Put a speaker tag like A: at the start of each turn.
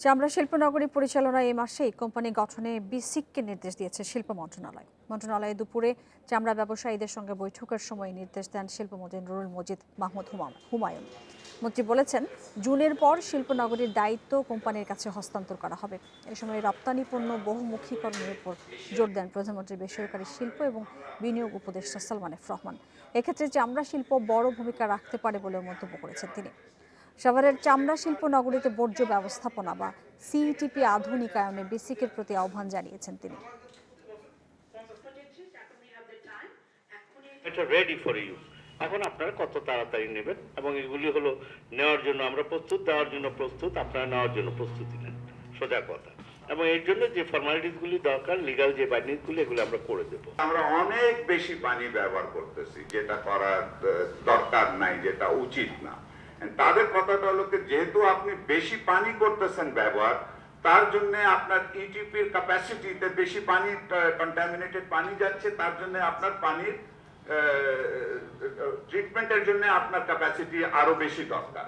A: চামড়া শিল্পনগরী পরিচালনা এই মাসেই কোম্পানি গঠনে বিসিককে নির্দেশ দিয়েছে শিল্প মন্ত্রণালয়। মন্ত্রণালয়ে দুপুরে চামড়া ব্যবসায়ীদের সঙ্গে বৈঠকের সময় নির্দেশ দেন শিল্পমন্ত্রী নুরুল মজিদ মাহমুদ হুমা- হুমায়ুন, মন্ত্রী বলেছেন, জুনের পর শিল্পনগরীর দায়িত্ব কোম্পানির কাছে হস্তান্তর করা হবে। এ সময় রপ্তানি পণ্য বহুমুখীকরণের উপর জোর দেন প্রধানমন্ত্রী বেসরকারি শিল্প এবং বিনিয়োগ উপদেষ্টা সালমান এফ রহমান। এক্ষেত্রে চামড়া শিল্প বড় ভূমিকা রাখতে পারে বলেও মন্তব্য করেছেন তিনি। সাভারের চামড়া শিল্প নগরীতে বর্জ্য ব্যবস্থাপনা বা সিইটিপি আধুনিকায়নে বেসিকের প্রতি আহ্বান জানিয়েছেন তিনি।
B: এটা রেডি ফর ইউজ এখন আপনারা কত তাড়াতাড়ি নেবেন এবং এগুলি হলো নেওয়ার জন্য আমরা প্রস্তুত দেওয়ার জন্য প্রস্তুত আপনারা নেওয়ার জন্য প্রস্তুতি নেন। সোজা কথা। এবং এর জন্য যে ফর্মালিটিসগুলি দরকার লিগাল যে বাইন্ডিংসগুলি এগুলো আমরা করে দেবো।
C: আমরা অনেক বেশি পানি ব্যবহার করতেছি যেটা করার দরকার নাই যেটা উচিত না। তাদের কথাটা হলো যেহেতু আপনি বেশি পানি করতেছেন ব্যবহার, তার জন্য আপনার E ইটিপির ক্যাপাসিটিতে বেশি পানি কন্টামিনেটেড পানি যাচ্ছে, তার জন্য আপনার পানির ট্রিটমেন্টের জন্য আপনার ক্যাপাসিটি আরও বেশি দরকার।